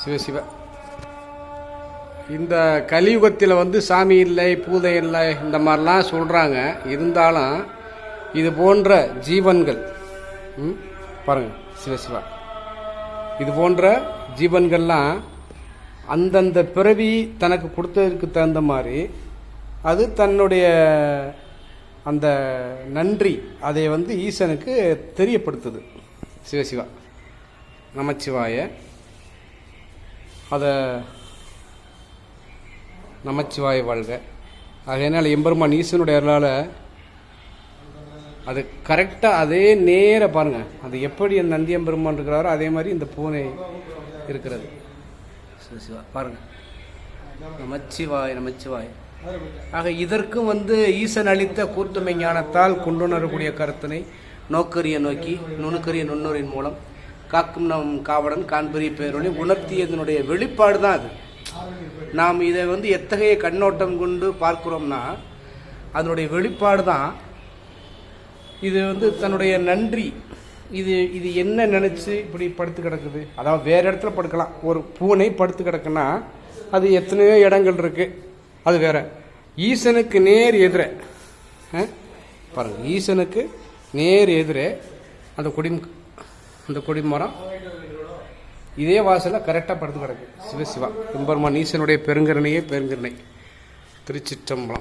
சிவசிவ இந்த கலியுகத்தில் வந்து சாமி இல்லை பூதை இல்லை இந்த மாதிரிலாம் சொல்கிறாங்க இருந்தாலும் இது போன்ற ஜீவன்கள் ம், சிவசிவா இது போன்ற ஜீவன்கள்லாம் அந்தந்த பிறவி தனக்கு கொடுத்ததற்கு தகுந்த மாதிரி அது தன்னுடைய அந்த நன்றி அதை வந்து ஈசனுக்கு தெரியப்படுத்துது. சிவசிவா நமச்சிவாய. அதை நமச்சிவாய வாழ்க. அதனால் எம்பெருமான் ஈசனுடைய அருளால் அது கரெக்டாக அதே நேர பாருங்கள் அது எப்படி அந்த நந்தியம்பெருமான் இருக்கிறாரோ அதே மாதிரி இந்த பூனை இருக்கிறது. சிவசிவா பாருங்க. நமச்சிவாய் நமச்சிவாய். ஆக இதற்கும் வந்து ஈசன் அளித்த கூர்த்துமை ஞானத்தால் கொண்டுணரக்கூடிய கருத்தினை நோக்கரிய நோக்கி நுணுக்கரிய நுண்ணுரின் மூலம் காக்கும் நம் காவடன் காண்பரிய பேரொழி உணர்த்தியதனுடைய வெளிப்பாடு தான் அது. நாம் இதை வந்து எத்தகைய கண்ணோட்டம் கொண்டு பார்க்குறோம்னா அதனுடைய வெளிப்பாடு தான் இது வந்து தன்னுடைய நன்றி. இது இது என்ன நினச்சி இப்படி படுத்து கிடக்குது? அதாவது வேறு இடத்துல படுக்கலாம். ஒரு பூனை படுத்து கிடக்குன்னா அது எத்தனையோ இடங்கள் இருக்குது அது வேற. ஈசனுக்கு நேர் எதிர. பாருங்கள் ஈசனுக்கு நேர் எதிரே அந்த கொடி அந்த கொடிமரம் இதே வாசலில் கரெக்டாக படுத்து கிடக்கு. சிவசிவா. எம்பெருமான் ஈசனுடைய பெருங்கருணையே பெருங்கருணை. திருச்சிற்றம்பலம்.